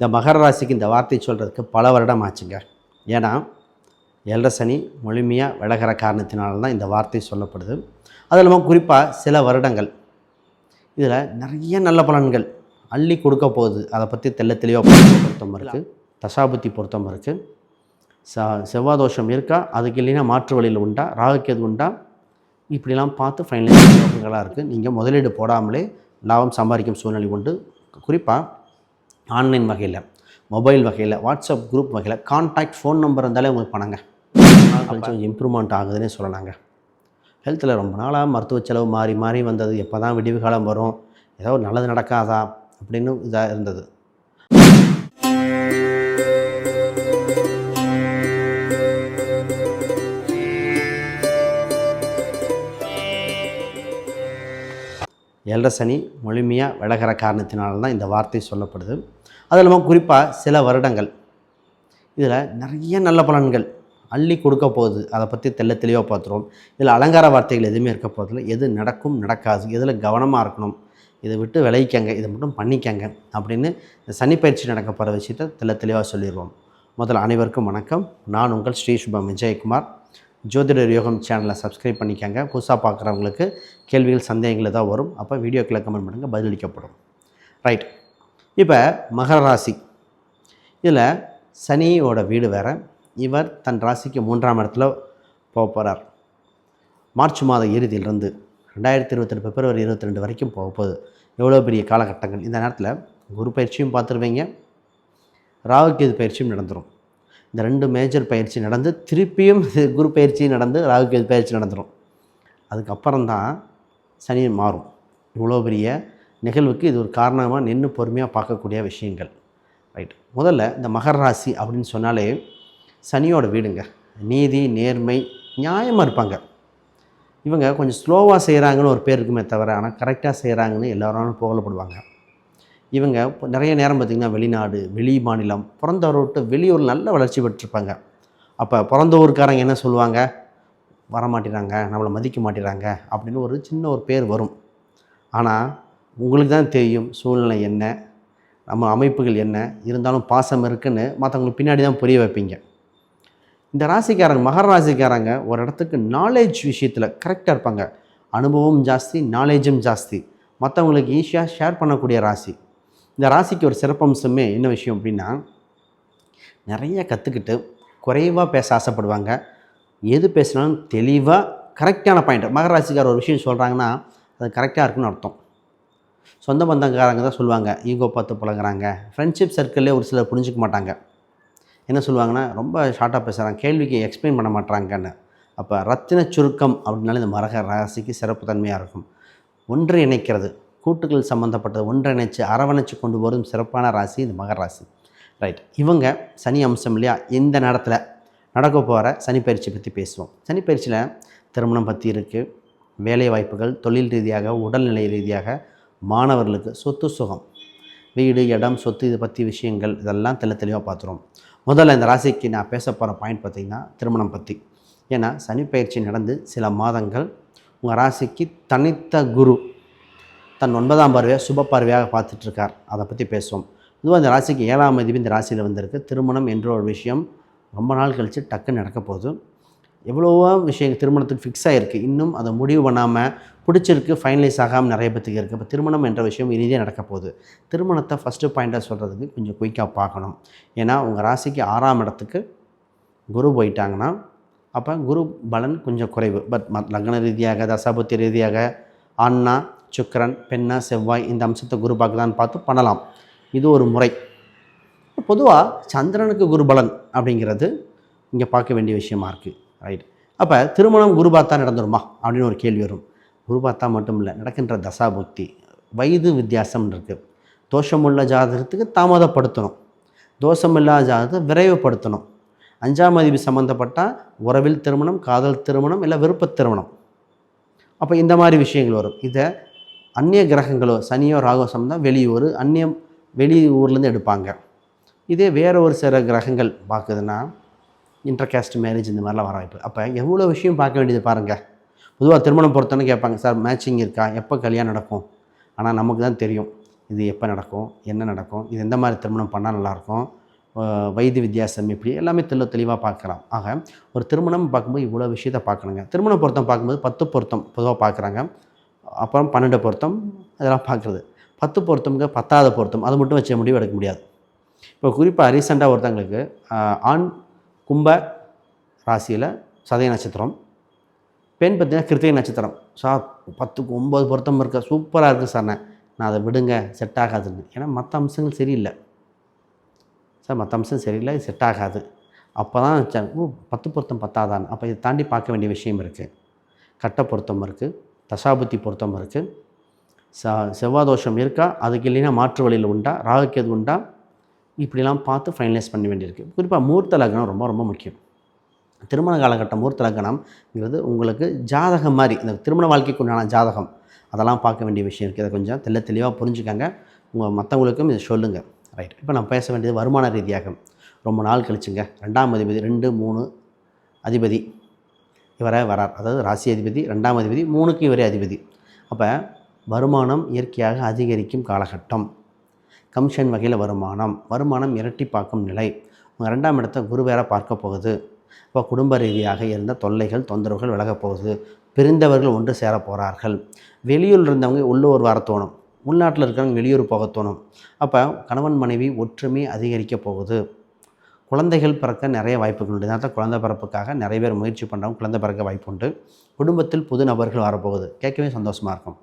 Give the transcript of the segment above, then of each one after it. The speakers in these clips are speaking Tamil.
இந்த மகர ராசிக்கு இந்த வார்த்தை சொல்கிறதுக்கு பல வருடம் ஆச்சுங்க. ஏன்னா ஏழரை சனி முழுமையாக விலகிற காரணத்தினால தான் இந்த வார்த்தை சொல்லப்படுது. அது இல்லாமல் குறிப்பாக சில வருடங்கள். இதில் நிறைய நல்ல பலன்கள். அள்ளி கொடுக்க போகுது. அதை பற்றி தெள்ள தெளிவாக பொருத்தம் இருக்குது தசாபுத்தி பொருத்தம் இருக்குது ச செவ்வாதோஷம் இருக்கா? அதுக்கு இல்லைன்னா மாற்று வழியில் உண்டா? ராகுக்கேது உண்டா? இப்படிலாம் பார்த்து ஃபைனலைஸ் யோகங்களாக இருக்குது நீங்கள் முதலீடு போடாமலே லாபம் சம்பாதிக்கும் சூழ்நிலை உண்டு. குறிப்பாக ஆன்லைன் வகையில் மொபைல் வகையில் வாட்ஸ்அப் குரூப் வகையில் கான்டாக்ட் ஃபோன் நம்பர் இருந்தாலே உங்களுக்கு பணங்க. கொஞ்சம் இம்ப்ரூவ்மெண்ட் ஆகுதுன்னே சொல்லலாங்க. ஹெல்த்தில் ரொம்ப நாளாக மருத்துவ செலவு மாறி மாறி வந்தது. எப்போ தான் விடிவு காலம் வரும்? ஏதோ நல்லது நடக்காதா? அப்படின்னு இதாக இருந்தது. ஏழரை சனி முழுமையாக விலகிற காரணத்தினால தான் இந்த வார்த்தை சொல்லப்படுது. அது இல்லாமல் குறிப்பாக சில வருடங்கள். இதில் நிறைய நல்ல பலன்கள் அள்ளி கொடுக்க போகுது. அதை பற்றி தெள்ள தெளிவாக பார்த்துருவோம். இதில் அலங்கார வார்த்தைகள் எதுவுமே இருக்க போகிறதில்ல எது நடக்கும் நடக்காது. எதில் கவனமாக இருக்கணும்? இதை விட்டு விளைவிக்கங்க இதை மட்டும் பண்ணிக்கங்க அப்படின்னு இந்த சனிப்பயிற்சி நடக்க போகிற விஷயத்தை தெள்ள தெளிவாக சொல்லிடுவோம் முதல்ல அனைவருக்கும் வணக்கம். நான் உங்கள் ஸ்ரீ சுபம் விஜயகுமார். ஜோதிடர் யோகம் சேனலை சப்ஸ்கிரைப் பண்ணிக்கோங்க. புதுசாக பார்க்குறவங்களுக்கு கேள்விகள் சந்தேகங்கள் தான் வரும் அப்போ வீடியோக்களை கமெண்ட் பண்ணுங்கள் பதிலளிக்கப்படும். ரைட். இப்போ மகர ராசி. இதில் சனியோட வீடு வேறு. இவர் தன் ராசிக்கு மூன்றாம் இடத்துல போக போகிறார் மார்ச் மாத இறுதியிலிருந்து ரெண்டாயிரத்தி இருபத்தெட்டு பிப்ரவரி இருபத்தி ரெண்டு வரைக்கும் போக போகுது. எவ்வளோ பெரிய காலகட்டங்கள். இந்த நேரத்தில் குரு பயிற்சியும் பார்த்துருவீங்க. ராகுகேது பயிற்சியும் நடந்துடும் இந்த ரெண்டு மேஜர் பயிற்சி நடந்து திருப்பியும் குரு பயிற்சி நடந்து ராகுகேது பயிற்சி நடந்துடும் அதுக்கப்புறம் தான் சனி மாறும். இவ்வளோ பெரிய நிகழ்வுக்கு இது ஒரு காரணமாக நின்று பொறுமையாக பார்க்கக்கூடிய விஷயங்கள். ரைட் முதல்ல இந்த மகர ராசி அப்படின்னு சொன்னாலே சனியோட வீடுங்க. நீதி நேர்மை நியாயமாக இருப்பாங்க. இவங்க கொஞ்சம் ஸ்லோவாக செய்கிறாங்கன்னு ஒரு பேர் இருக்குமே தவிர ஆனால் கரெக்டாக செய்கிறாங்கன்னு எல்லோராலும் புகழப்படுவாங்க. இவங்க இப்போ நிறைய நேரம் பார்த்திங்கன்னா வெளிநாடு வெளி மாநிலம் பிறந்தவரோட்டு வெளியூர் நல்ல வளர்ச்சி பெற்றிருப்பாங்க. அப்போ பிறந்த ஊருக்காரங்க என்ன சொல்லுவாங்க? வரமாட்டேறாங்க நம்மளை மதிக்க மாட்டேறாங்க அப்படின்னு ஒரு சின்ன ஒரு பேர் வரும். ஆனால் உங்களுக்கு தான் தெரியும் சூழ்நிலை என்ன நம்ம அமைப்புகள் என்ன இருந்தாலும் பாசம் இருக்குன்னு மற்றவங்களுக்கு பின்னாடி தான் புரிய வைப்பீங்க. இந்த ராசிக்காரங்க மகர ராசிக்காரங்க ஒரு இடத்துக்கு நாலேஜ் விஷயத்தில் கரெக்டாக இருப்பாங்க. அனுபவம் ஜாஸ்தி நாலேஜும் ஜாஸ்தி. மற்றவங்களுக்கு ஈஸியாக ஷேர் பண்ணக்கூடிய ராசி. இந்த ராசிக்கு ஒரு சிறப்பம்சமே என்ன விஷயம் அப்படின்னா நிறைய கற்றுக்கிட்டு குறைவாக பேச ஆசைப்படுவாங்க. எது பேசினாலும் தெளிவாக கரெக்டான பாயிண்ட் மகர ராசிக்கார் ஒரு விஷயம் சொல்கிறாங்கன்னா அது கரெக்டாக இருக்குன்னு அர்த்தம். சொந்த பந்தங்காரங்க தான் சொல்லுவாங்க ஈகோ பார்த்து பழகிறாங்க. ஃப்ரெண்ட்ஷிப் சர்க்கிளே ஒரு சிலர் புரிஞ்சிக்க மாட்டாங்க. என்ன சொல்லுவாங்கன்னா ரொம்ப ஷார்ட்டாக பேசுகிறாங்க கேள்விக்கு எக்ஸ்பிளைன் பண்ண மாட்டாங்கன்னு அப்போ ரத்தின சுருக்கம் அப்படின்னாலே இந்த மரக ராசிக்கு சிறப்பு தன்மையாக இருக்கும். ஒன்று இணைக்கிறது. கூட்டுகள் சம்மந்தப்பட்டது ஒன்றிணைச்சு அரவணைச்சு கொண்டு வரும் சிறப்பான ராசி இந்த மகர ராசி. ரைட் இவங்க சனி அம்சம் இல்லையா? இந்த நேரத்தில் நடக்க போகிற சனிப்பயிற்சி பற்றி பேசுவோம். சனிப்பயிற்சியில் திருமணம் பற்றி இருக்குது வேலை வாய்ப்புகள் தொழில் ரீதியாக உடல்நிலை ரீதியாக மாணவர்களுக்கு சொத்து சுகம் வீடு இடம் சொத்து இதை பற்றி விஷயங்கள் இதெல்லாம் தெளி தெளிவாக பார்த்துருவோம் முதல்ல இந்த ராசிக்கு நான் பேச போகிற பாயிண்ட் பார்த்திங்கன்னா திருமணம் பற்றி ஏன்னா சனிப்பயிற்சி நடந்து சில மாதங்கள் உங்கள் ராசிக்கு தனித்த குரு தன் ஒன்பதாம் பார்வையை சுப பார்வையாக பார்த்துட்ருக்கார். அதை பற்றி பேசுவோம். இதுவும் இந்த ராசிக்கு ஏழாம் அதிபதி இந்த ராசியில் வந்திருக்கு. திருமணம் என்ற ஒரு விஷயம் ரொம்ப நாள் கழித்து டக்குன்னு நடக்க போகுது. எவ்வளோவோ விஷயங்கள் திருமணத்துக்கு ஃபிக்ஸ் ஆகிருக்கு இன்னும் அதை முடிவு பண்ணாமல் பிடிச்சிருக்கு ஃபைனலைஸ் ஆகாமல் நிறைய பேத்துக்கு இருக்குது இப்போ திருமணம் என்ற விஷயம் இனிதே நடக்க போகுது. திருமணத்தை ஃபஸ்ட்டு பாயிண்ட்டாக சொல்கிறதுக்கு கொஞ்சம் குயிக்காக பார்க்கணும். ஏன்னா உங்கள் ராசிக்கு ஆறாம் இடத்துக்கு குரு போயிட்டாங்கன்னா அப்போ குரு பலன் கொஞ்சம் குறைவு. பட் மத் லக்ன ரீதியாக தசாபுத்தி ரீதியாக ஆண்ணா சுக்கரன் பெண்ணா செவ்வாய் இந்த அம்சத்தை குரு பார்க்கலான்னு பார்த்து பண்ணலாம். இது ஒரு முறை. பொதுவாக சந்திரனுக்கு குருபலன் அப்படிங்கிறது இங்கே பார்க்க வேண்டிய விஷயமா இருக்குது ரைட் அப்போ திருமணம் குரு பார்த்தா நடந்துருமா அப்படின்னு ஒரு கேள்வி வரும். குரு பார்த்தா மட்டும் இல்லை நடக்கின்ற தசாபுக்தி வயது வித்தியாசம் இருக்குது தோஷமுள்ள ஜாதகத்துக்கு தாமதப்படுத்தணும். தோஷமில்லாத ஜாதகத்தை விரைவுபடுத்தணும். அஞ்சாம் அதிபதி சம்மந்தப்பட்டால் உறவில் திருமணம் காதல் திருமணம் இல்லை விருப்பத் திருமணம். அப்போ இந்த மாதிரி விஷயங்கள் வரும். இதை அந்நிய கிரகங்களோ சனியோ ராகோ தான் வெளியூர் அந்நியம் வெளி ஊர்லேருந்து எடுப்பாங்க. இதே வேறு ஒரு சில கிரகங்கள் பார்க்குதுன்னா இன்டர்காஸ்ட் மேரேஜ் இந்த மாதிரிலாம் வர வாய்ப்பு. அப்போ எவ்வளோ விஷயம் பார்க்க வேண்டியது பாருங்கள் பொதுவாக திருமணம் பொறுத்தவரை கேட்பாங்க சார் மேட்சிங் இருக்கா? எப்போ கல்யாணம் நடக்கும்? ஆனால் நமக்கு தான் தெரியும் இது எப்போ நடக்கும் என்ன நடக்கும் இது எந்த மாதிரி திருமணம் பண்ணால் நல்லாயிருக்கும் வயது வித்தியாசம் இப்படி எல்லாமே தெல்ல தெளிவாக பார்க்கலாம். ஆக ஒரு திருமணம் பார்க்கும்போது இவ்வளோ விஷயத்தை பார்க்கணுங்க. திருமண பொருத்தம் பார்க்கும்போது பத்து பொருத்தம் பொதுவாக பார்க்குறாங்க. அப்புறம் பன்னெண்டு பொருத்தம் இதெல்லாம் பார்க்குறது. பத்து பொருத்தமுக்கு பத்தாவது பொருத்தம் அது மட்டும் வச்சு முடிவு எடுக்க முடியாது. இப்போ குறிப்பாக ரீசெண்டாக ஒருத்தங்களுக்கு ஆண் கும்ப ராசியில் சதய நட்சத்திரம் பெண் பார்த்தீங்கன்னா கிருத்திகை நட்சத்திரம். சார் பத்துக்கு ஒம்பது பொருத்தம் இருக்க சூப்பராக இருக்குது சார் நான் நான் அதை விடுங்க செட் ஆகாதுன்னு. ஏன்னா மற்ற அம்சங்கள் சரியில்லை. சார் மற்ற அம்சம் சரியில்லை இது செட் ஆகாது. அப்போ தான் ஓ பத்து பொருத்தம் பத்தாதான் அப்போ இதை தாண்டி பார்க்க வேண்டிய விஷயம் இருக்குது கட்ட பொருத்தம் இருக்குது தசாபுத்தி பொருத்தம் இருக்குது ச செவ்வாதோஷம் இருக்கா? அதுக்கு இல்லைன்னா மாற்று வழியில் உண்டா? ராகுக்கேது உண்டா? இப்படிலாம் பார்த்து ஃபைனலைஸ் பண்ண வேண்டியிருக்கு. குறிப்பாக மூர்த்த லக்னம் ரொம்ப ரொம்ப முக்கியம். திருமண காலகட்டம் மூர்த்த லக்னம்ங்கிறது உங்களுக்கு ஜாதகம் மாதிரி இந்த திருமண வாழ்க்கைக்கு உண்டான ஜாதகம் அதெல்லாம் பார்க்க வேண்டிய விஷயம் இருக்குது இதை கொஞ்சம் தெள்ள தெளிவாக புரிஞ்சுக்கங்க. உங்கள் மற்றவங்களுக்கும் இதை சொல்லுங்கள் ரைட் இப்போ நான் பேச வேண்டியது வருமான ரீதியாக. ரொம்ப நாள் கழிச்சுங்க. ரெண்டாம் அதிபதி ரெண்டு மூணு அதிபதி. இவரை வரார். அதாவது ராசி அதிபதி ரெண்டாம் அதிபதி மூணுக்கு இவரே அதிபதி. அப்போ வருமானம் இயற்கையாக அதிகரிக்கும் காலகட்டம். கமிஷன் வகையில் வருமானம். வருமானம் இரட்டிப்பாக்கும் நிலை. உங்கள் ரெண்டாம் இடத்தை குரு வேற பார்க்க போகுது. இப்போ குடும்ப ரீதியாக இருந்த தொல்லைகள் தொந்தரவுகள் விலகப் போகுது. பிரிந்தவர்கள் ஒன்று சேர போகிறார்கள் வெளியூரில் இருந்தவங்க உள்ளூர் வர தோணும். உள்நாட்டில் இருக்கிறவங்க வெளியூர் போக தோணும். அப்போ கணவன் மனைவி ஒற்றுமை அதிகரிக்க போகுது. குழந்தைகள் பிறக்க நிறைய வாய்ப்புகள் உண்டு. இதனால் குழந்தை பிறப்புக்காக நிறைய பேர் முயற்சி பண்ணுறவங்க குழந்தை பிறக்க வாய்ப்பு உண்டு. குடும்பத்தில் புது நபர்கள் வரப்போகுது. கேட்கவே சந்தோஷமாக இருக்கும்.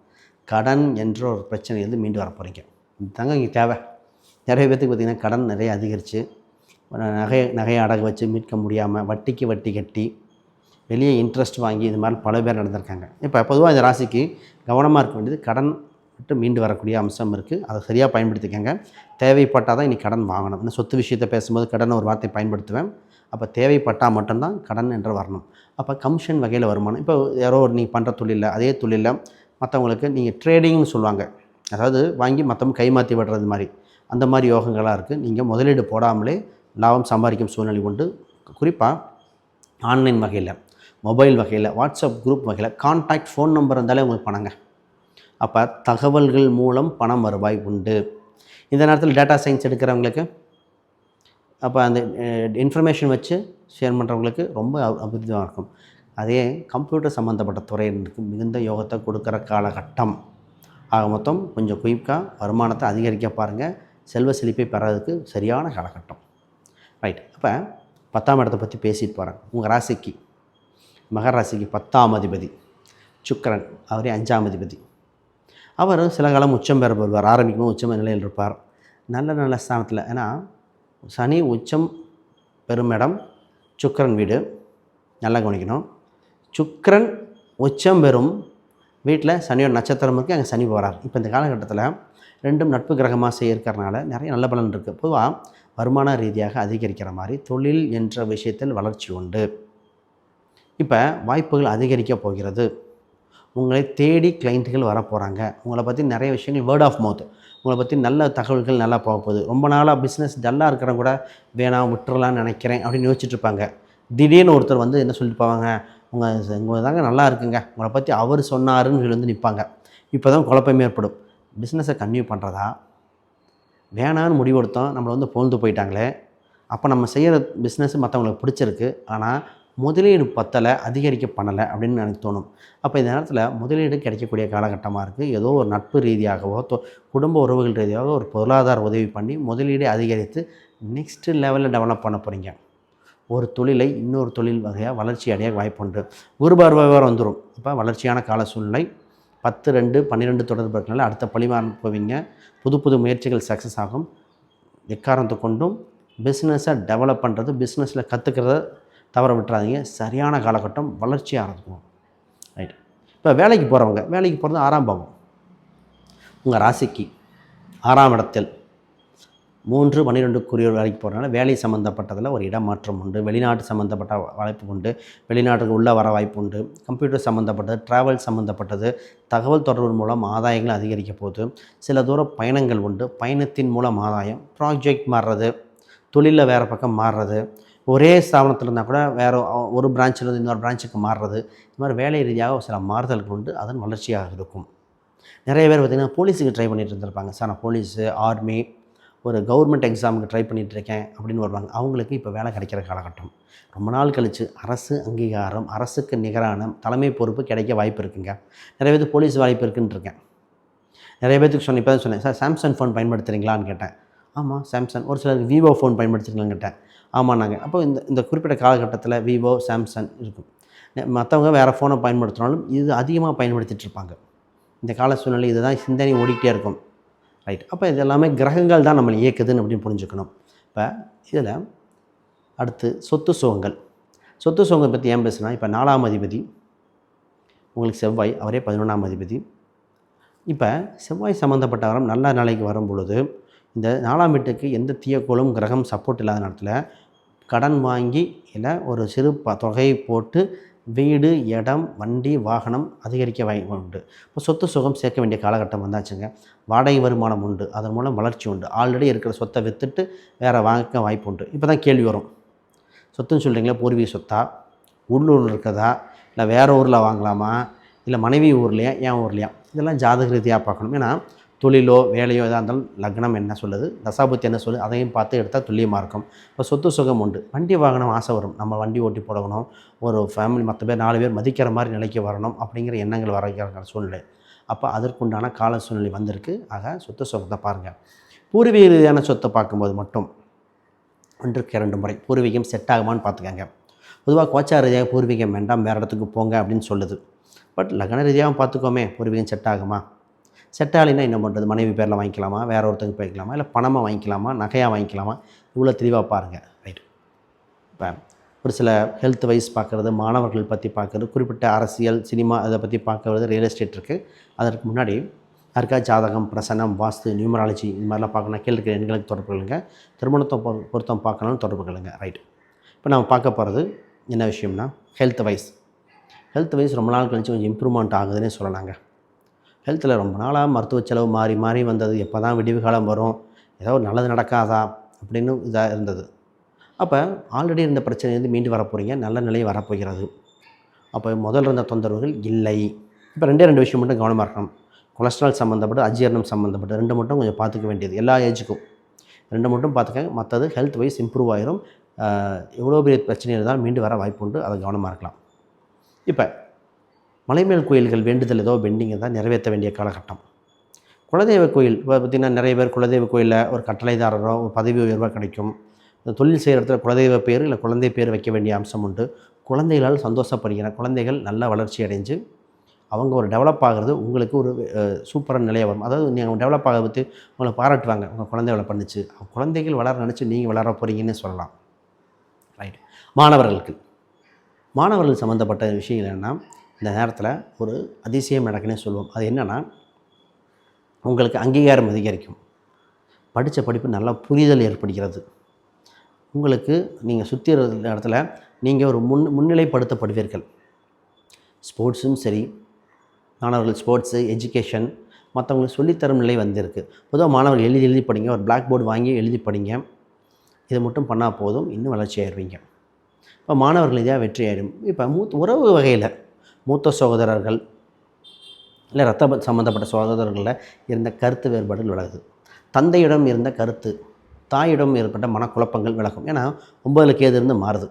கடன் என்ற ஒரு பிரச்சனையிலேருந்து மீண்டு வர போகிறீங்க இதுதாங்க இங்கே தேவை. நிறைய பேர்த்துக்கு பார்த்திங்கன்னா கடன் நிறைய அதிகரித்து நகை நகையை அடகு வச்சு மீட்க முடியாமல் வட்டிக்கு வட்டி கட்டி வெளியே இன்ட்ரெஸ்ட் வாங்கி இது மாதிரி பல பேர் நடந்திருக்காங்க. இப்போ பொதுவாக இந்த ராசிக்கு கவனமாக இருக்க வேண்டியது கடன் விட்டு மீண்டு வரக்கூடிய அம்சம் இருக்குது அதை சரியாக பயன்படுத்திக்கங்க. தேவைப்பட்டால் தான் இனி கடன் வாங்கணும். இன்னும் சொத்து விஷயத்தை பேசும்போது கடன் ஒரு வார்த்தை பயன்படுத்துவேன். அப்போ தேவைப்பட்டால் மட்டும்தான் கடன் என்று வரணும். அப்போ கமிஷன் வகையில் வருமானம். இப்போ யாரோ ஒரு நீங்கள் பண்ணுற தொழிலில் அதே தொழிலில் மற்றவங்களுக்கு நீங்கள் ட்ரேடிங்னு சொல்லுவாங்க. அதாவது வாங்கி மற்றவங்க கைமாற்றி விடுறது மாதிரி. அந்த மாதிரி யோகங்களாக இருக்குது நீங்கள் முதலீடு போடாமலே லாபம் சம்பாதிக்கும் சூழ்நிலை உண்டு. குறிப்பாக ஆன்லைன் வகையில் மொபைல் வகையில் வாட்ஸ்அப் குரூப் வகையில் கான்டாக்ட் ஃபோன் நம்பர் இருந்தாலே உங்களுக்கு பணங்க. அப்போ தகவல்கள் மூலம் பணம் வருவாய் உண்டு. இந்த நேரத்தில் டேட்டா சயின்ஸ் எடுக்கிறவங்களுக்கு அப்போ அந்த இன்ஃபர்மேஷன் வச்சு ஷேர் பண்ணுறவங்களுக்கு ரொம்ப அப- இருக்கும். அதே கம்ப்யூட்டர் சம்மந்தப்பட்ட துறையினருக்கு மிகுந்த யோகத்தை கொடுக்குற காலகட்டம். ஆக மொத்தம் கொஞ்சம் குயிக்காக வருமானத்தை அதிகரிக்க பாருங்கள் செல்வ செழிப்பை பெறதுக்கு சரியான காலகட்டம். ரைட் அப்போ பத்தாம் இடத்தை பற்றி பேசிட்டு போகிறேன் உங்கள் ராசிக்கு மகர ராசிக்கு பத்தாம் அதிபதி சுக்கரன் அவரே அஞ்சாம் அதிபதி. அவர் சில காலம் உச்சம் பெற வருவார் ஆரம்பிக்கும் உச்சம் நிலையில் இருப்பார். நல்ல நல்ல ஸ்தானத்தில். ஏன்னா சனி உச்சம் பெறும் இடம் சுக்கிரன் வீடு. நல்லா கவனிக்கணும். சுக்கரன் உச்சம் பெறும் வீட்டில் சனியோட நட்சத்திரம் இருக்குது அங்கே சனி போகிறார் இப்போ இந்த காலகட்டத்தில் ரெண்டும் நட்பு கிரகமாக செய்யிருக்கறனால நிறைய நல்ல பலன் இருக்குது பொதுவாக வருமான ரீதியாக அதிகரிக்கிற மாதிரி தொழில் என்ற விஷயத்தில் வளர்ச்சி உண்டு. இப்போ வாய்ப்புகள் அதிகரிக்க போகிறது. உங்களை தேடி கிளைண்ட்டுகள் வர போகிறாங்க உங்களை பற்றி நிறைய விஷயங்கள் வேர்ட் ஆஃப் மவுத் உங்களை பற்றி நல்ல தகவல்கள் நல்லா போக போகுது. ரொம்ப நாளாக பிஸ்னஸ் டல்லாக இருக்கிறவங்க கூட வேணாம் விட்டுறலாம்னு நினைக்கிறேன் அப்படின்னு யோசிச்சுட்ருப்பாங்க திடீர்னு ஒருத்தர் வந்து என்ன சொல்லிட்டு போவாங்க? உங்கள் உங்கள் தாங்க நல்லா இருக்குங்க. உங்களை பற்றி அவர் சொன்னாருன்னு சொல்லி வந்து நிற்பாங்க இப்போ தான் குழப்பமே ஏற்படும். பிஸ்னஸை கன்டினியூ பண்ணுறதா வேணான்னு முடிவெடுத்தோம் நம்மளை வந்து பொழுது போயிட்டாங்களே. அப்போ நம்ம செய்கிற பிஸ்னஸ் மற்றவங்களுக்கு பிடிச்சிருக்கு. ஆனால் முதலீடு பத்தலை அதிகரிக்க பண்ணலை அப்படின்னு எனக்கு தோணும். அப்போ இந்த நேரத்தில் முதலீடு கிடைக்கக்கூடிய காலகட்டமாக இருக்குது ஏதோ ஒரு நட்பு ரீதியாகவோ குடும்ப உறவுகள் ரீதியாகவோ ஒரு பொருளாதார உதவி பண்ணி முதலீடை அதிகரித்து நெக்ஸ்ட்டு லெவலில் டெவலப் பண்ண போகிறீங்க ஒரு தொழிலை இன்னொரு தொழில் வகையாக வளர்ச்சி அடைய வாய்ப்புண்டு குரு பார்வை வேறு வந்துடும் அப்போ வளர்ச்சியான கால சூழ்நிலை பத்து ரெண்டு பன்னிரெண்டு தொடர்பு இருக்கனால அடுத்த பழிமாற போவீங்க. புது புது முயற்சிகள் சக்ஸஸ் ஆகும். எக்காரணத்தை கொண்டும் பிஸ்னஸை டெவலப் பண்ணுறது பிஸ்னஸில் கற்றுக்கிறத தவற விட்டுறாதீங்க. சரியான காலகட்டம் வளர்ச்சியாக இருக்கும் ரைட் இப்போ வேலைக்கு போகிறவங்க வேலைக்கு போகிறது ஆறாம் பாவம். உங்கள் ராசிக்கு ஆறாம் இடத்தில் மூன்று பன்னிரெண்டுக்குரிய வேலைக்கு போகிறனால வேலை சம்மந்தப்பட்டதில் ஒரு இடமாற்றம் உண்டு. வெளிநாட்டு சம்மந்தப்பட்ட வாய்ப்பு உண்டு. வெளிநாட்டுக்கு உள்ளே வர வாய்ப்பு உண்டு. கம்ப்யூட்டர் சம்மந்தப்பட்டது ட்ராவல் சம்மந்தப்பட்டது தகவல் தொடர்பு மூலம் ஆதாயங்கள் அதிகரிக்க போகுது. சில தூர பயணங்கள் உண்டு. பயணத்தின் மூலம் ஆதாயம் ப்ராஜெக்ட் மாறுறது தொழிலில் வேறு பக்கம் மாறுறது ஒரே ஸ்தாபனத்தில் இருந்தால் கூட வேறு ஒரு பிரான்ச்சிலிருந்து இன்னொரு பிரான்ச்சுக்கு மாறுறது இது மாதிரி வேலை ரீதியாக சில மாறுதல்கள் உண்டு அதன் வளர்ச்சியாக இருக்கும். நிறைய பேர் பார்த்திங்கன்னா போலீஸுக்கு ட்ரை பண்ணிட்டு இருந்திருப்பாங்க. சார் நான் போலீஸு ஆர்மி ஒரு கவர்மெண்ட் எக்ஸாமுக்கு ட்ரை பண்ணிகிட்டு இருக்கேன் அப்படின்னு வருவாங்க. அவங்களுக்கு இப்போ வேலை கிடைக்கிற காலகட்டம். ரொம்ப நாள் கழித்து அரசு அங்கீகாரம் அரசுக்கு நிகரான தலைமை பொறுப்பு கிடைக்க வாய்ப்பு இருக்குங்க. நிறைய பேருக்கு போலீஸ் வாய்ப்பு இருக்குன்னு இருக்கேன். நிறைய பேருக்கு சொன்னேன் இப்போ தான் சொன்னேன் சார் சாம்சங் ஃபோன் பயன்படுத்துகிறீங்களான்னு கேட்டேன். ஆமாம் சாம்சங். ஒரு சிலருக்கு விவோ ஃபோன் பயன்படுத்துகிறீங்களான்னு கேட்டேன். ஆமாம் நாங்கள் அப்போ இந்த இந்த குறிப்பிட்ட காலகட்டத்தில் விவோ சாம்சங் இருக்கும். மற்றவங்க வேறு ஃபோனை பயன்படுத்தினாலும் இது அதிகமாக பயன்படுத்திகிட்டு இருப்பாங்க. இந்த கால சூழ்நிலை இதுதான் சிந்தனை ஓடிக்கிட்டே இருக்கும். ரைட் அப்போ இது எல்லாமே கிரகங்கள் தான் நம்மளை இயக்குதுன்னு அப்படின்னு புரிஞ்சுக்கணும். இப்போ இதில் அடுத்து சொத்து சுகங்கள். சொத்து சுகங்கள் பற்றி ஏன் பேசுனா இப்போ நாலாம் அதிபதி உங்களுக்கு செவ்வாய் அவரே பதினொன்றாம் அதிபதி. இப்போ செவ்வாய் சம்மந்தப்பட்ட வாரம் நல்ல நிலைக்கு வரும் பொழுது இந்த நாலாம் வீட்டுக்கு எந்த தீயக்கோளும் கிரகம் சப்போர்ட் இல்லாத நேரத்தில் கடன் வாங்கி இல்லை ஒரு சிறு ப தொகையை போட்டு வீடு இடம் வண்டி வாகனம் அதிகரிக்க வாய் உண்டு. இப்போ சொத்து சுகம் சேர்க்க வேண்டிய காலகட்டம் வந்தாச்சுங்க. வாடகை வருமானம் உண்டு. அதன் மூலம் வளர்ச்சி உண்டு. ஆல்ரெடி இருக்கிற சொத்தை விற்றுட்டு வேறு வாங்க வாய்ப்பு உண்டு. இப்போ தான் கேள்வி வரும். சொத்துன்னு சொல்கிறீங்களா பூர்வீக சொத்தா? உள்ளூரில் இருக்கிறதா? இல்லை வேறு ஊரில் வாங்கலாமா? இல்லை மனைவி ஊர்லையா என் ஊர்லையா? இதெல்லாம் ஜாதக ரீதியாக பார்க்கணும். ஏன்னா தொழிலோ வேலையோ எதாக இருந்தாலும் லக்னம் என்ன சொல்லுது? தசாபுத்தி என்ன சொல்லுது? அதையும் பார்த்து எடுத்தால் துல்லியமாக இருக்கும். இப்போ சொத்து சுகம் உண்டு. வண்டி வாகனம் ஆசை வரும். நம்ம வண்டி ஓட்டி போடணும். ஒரு ஃபேமிலி மற்ற பேர் நாலு பேர் மதிக்கிற மாதிரி நிலைக்கு வரணும் அப்படிங்கிற எண்ணங்கள் வர சூழ்நிலை. அப்போ அதற்குண்டான கால சூழ்நிலை வந்திருக்கு. ஆக சொத்து சுகத்தை பாருங்கள் பூர்வீக ரீதியான சொத்தை பார்க்கும்போது மட்டும் ஒன்றுக்கு இரண்டு முறை பூர்வீகம் செட் ஆகுமான்னு பார்த்துக்கங்க. பொதுவாக கோச்சார் ரீதியாக பூர்வீகம் வேண்டாம் வேறு இடத்துக்கு போங்க அப்படின்னு சொல்லுது. பட் லக்ன ரீதியாகவும் பார்த்துக்கோமே பூர்வீகம் செட் ஆகுமா? செட் என்ன பண்ணுறது? மனைவி பேரில் வாங்கிக்கலாமா? வேற ஒருத்தங்க போய்க்கலாமா? இல்லை பணமாக வாங்கிக்கலாமா? நகையாக வாங்கிக்கலாமா? இவ்வளோ தெளிவாக பாருங்கள் ரைட். இப்போ ஒரு சில ஹெல்த் வைஸ் பார்க்குறது மாணவர்கள் பற்றி பார்க்குறது குறிப்பிட்ட அரசியல் சினிமா அதை பற்றி பார்க்குறது ரியல் எஸ்டேட் இருக்குது அதற்கு முன்னாடி யாருக்கா ஜாதகம் பிரசனம் வாஸ்து நியூமராலஜி இது மாதிரிலாம் பார்க்கணும் கேள்வி எண்களுக்கு தொடர்பு கொள்ளுங்க. திருமணத்தை பொருத்தம் பார்க்கணும்னு தொடர்பு கொள்ளுங்க. ரைட். இப்போ நம்ம பார்க்க போகிறது என்ன விஷயம்னா ஹெல்த் வைஸ் ஹெல்த் வைஸ் ரொம்ப நாள் கழிச்சு கொஞ்சம் இம்ப்ரூவ்மெண்ட் ஆகுதுன்னே சொல்லலாங்க. ஹெல்த்தில் ரொம்ப நாளாக மருத்துவ செலவு மாறி மாறி வந்தது. எப்போ தான் விடிவு காலம் வரும்? ஏதோ ஒரு நல்லது நடக்காதா? அப்படின்னு இதாக இருந்தது. அப்போ ஆல்ரெடி இருந்த பிரச்சனையிலேருந்து மீண்டு வரப்போகிறீங்க நல்ல நிலை வரப்போகிறது. அப்போ முதல்ல இருந்த தொந்தரவுகள் இல்லை. இப்போ ரெண்டே ரெண்டு விஷயம் மட்டும் கவனமாக இருக்கணும். கொலஸ்ட்ரால் சம்மந்தப்பட்டு அஜீரணம் சம்மந்தப்பட்டு ரெண்டு மட்டும் கொஞ்சம் பார்த்துக்க வேண்டியது. எல்லா ஏஜுக்கும் ரெண்டு மட்டும் பார்த்துக்கங்க மற்றது ஹெல்த் வைஸ் இம்ப்ரூவ் ஆயிரும். எவ்வளோ பெரிய பிரச்சனை இருந்தாலும் மீண்டு வர வாய்ப்பு உண்டு. அதை கவனமாக இருக்கலாம். இப்போ மலைமேல் கோயில்கள் வேண்டுதல் ஏதோ பெண்டிங்கை தான் நிறைவேற்ற வேண்டிய காலகட்டம். குலதெய்வ கோயில் இப்போ பார்த்திங்கன்னா நிறைய பேர் குலதெய்வ கோயிலில் ஒரு கட்டளைதாரரோ ஒரு பதவி உயர்வாக கிடைக்கும். இந்த தொழில் செய்கிற இடத்துல குலதெய்வ பேர் இல்லை குழந்தை பேர் வைக்க வேண்டிய அம்சம் உண்டு. குழந்தைகளால் சந்தோஷப்படுகிற குழந்தைகள் நல்ல வளர்ச்சி அடைஞ்சு அவங்க ஒரு டெவலப் ஆகிறது உங்களுக்கு ஒரு சூப்பரான நிலையை வரும். அதாவது நீங்கள் டெவலப் ஆக பற்றி உங்களை பாராட்டுவாங்க. உங்கள் குழந்தைகளை பண்ணுச்சு. குழந்தைகள் வளர நினச்சி நீங்கள் வளர போகிறீங்கன்னு சொல்லலாம். ரைட் மாணவர்களுக்கு. மாணவர்கள் சம்மந்தப்பட்ட விஷயம் என்னென்னா இந்த நேரத்தில் ஒரு அதிசயம் நடக்குன்னே சொல்லுவோம். அது என்னென்னா உங்களுக்கு அங்கீகாரம் அதிகரிக்கும். படித்த படிப்பு நல்லா புரிதல் ஏற்படுகிறது. உங்களுக்கு நீங்கள் சுற்றி இருக்கிற இடத்துல நீங்கள் ஒரு முன் முன்னிலைப்படுத்தப்படுவீர்கள். ஸ்போர்ட்ஸும் சரி மாணவர்கள் ஸ்போர்ட்ஸு எஜுகேஷன் மற்றவங்களுக்கு சொல்லித்தரும் நிலை வந்திருக்கு. பொதுவாக மாணவர்கள் எழுதி எழுதி படிங்க. ஒரு பிளாக் போர்டு வாங்கி எழுதி படிங்க. இதை மட்டும் பண்ணால் போதும். இன்னும் வளர்ச்சி ஆயிடுவீங்க இப்போ மாணவர்கள் இதாக வெற்றி ஆயிடும் இப்போ மூத்த உறவு வகையில் மூத்த சகோதரர்கள் இல்லை ரத்த சம்மந்தப்பட்ட சகோதரர்களில் இருந்த கருத்து வேறுபாடுகள் விலகுது. தந்தையிடம் இருந்த கருத்து தாயிடம் ஏற்பட்ட மனக்குழப்பங்கள் விலகும். ஏன்னா ஒம்பதுல கேது இருந்து மாறுது.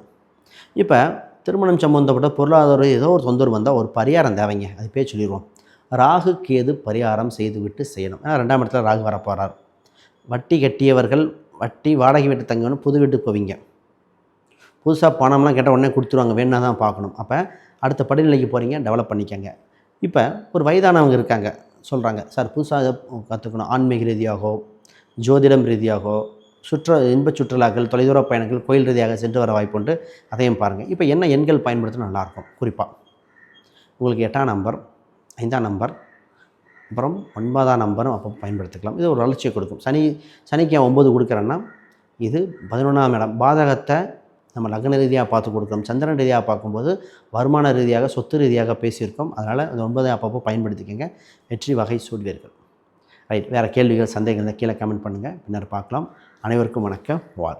இப்போ திருமணம் சம்மந்தப்பட்ட பொருளாதார ஏதோ ஒரு தொந்தரவு வந்தால் ஒரு பரிகாரம் தேவைங்க. அது பேர் சொல்லிடுவோம் ராகு கேது பரிகாரம் செய்துவிட்டு செய்யணும். ஏன்னா ரெண்டாம் இடத்துல ராகு வரப்போகிறார் வட்டி கட்டியவர்கள் வட்டி வாடகை வீட்டு தங்கணும் புது வீட்டுக்கு போவீங்க. புதுசாக பணம்லாம் கேட்டால் உடனே கொடுத்துருவாங்க. வேணா தான் பார்க்கணும். அப்போ அடுத்த படிநிலைக்கு போகிறீங்க டெவலப் பண்ணிக்கங்க. இப்போ ஒரு வயதானவங்க இருக்காங்க சொல்கிறாங்க சார் புதுசாக கற்றுக்கணும் ஆன்மீக ரீதியாகவோ ஜோதிடம் ரீதியாகவோ சுற்ற இன்ப சுற்றுலாக்கள் தொலைதூர பயணங்கள் கோயில் ரீதியாக சென்று வர வாய்ப்புண்டு அதையும் பாருங்கள் இப்போ என்ன எண்கள் பயன்படுத்தினா நல்லாயிருக்கும் குறிப்பாக உங்களுக்கு எட்டாம் நம்பர் ஐந்தாம் நம்பர் அப்புறம் ஒன்பதாம் நம்பரும் அப்போ பயன்படுத்திக்கலாம். இது ஒரு வளர்ச்சியை கொடுக்கும். சனி சனிக்கு ஒம்பது கொடுக்குறேன்னா இது பதினொன்றாம் இடம். பாதகத்தை நம்ம லக்ன ரீதியாக பார்த்து கொடுக்குறோம் சந்திரன் ரீதியாக பார்க்கும்போது வருமான ரீதியாக சொத்து ரீதியாக பேசியிருக்கோம். அதனால் அந்த ஒன்பதை அப்பப்போ பயன்படுத்திக்கங்க. வெற்றி வகை சூழ்வீர்கள் ரைட் வேறு கேள்விகள் சந்தேகங்கள் கீழே கமெண்ட் பண்ணுங்கள் பின்னர் பார்க்கலாம். அனைவருக்கும் வணக்கம். வாழ்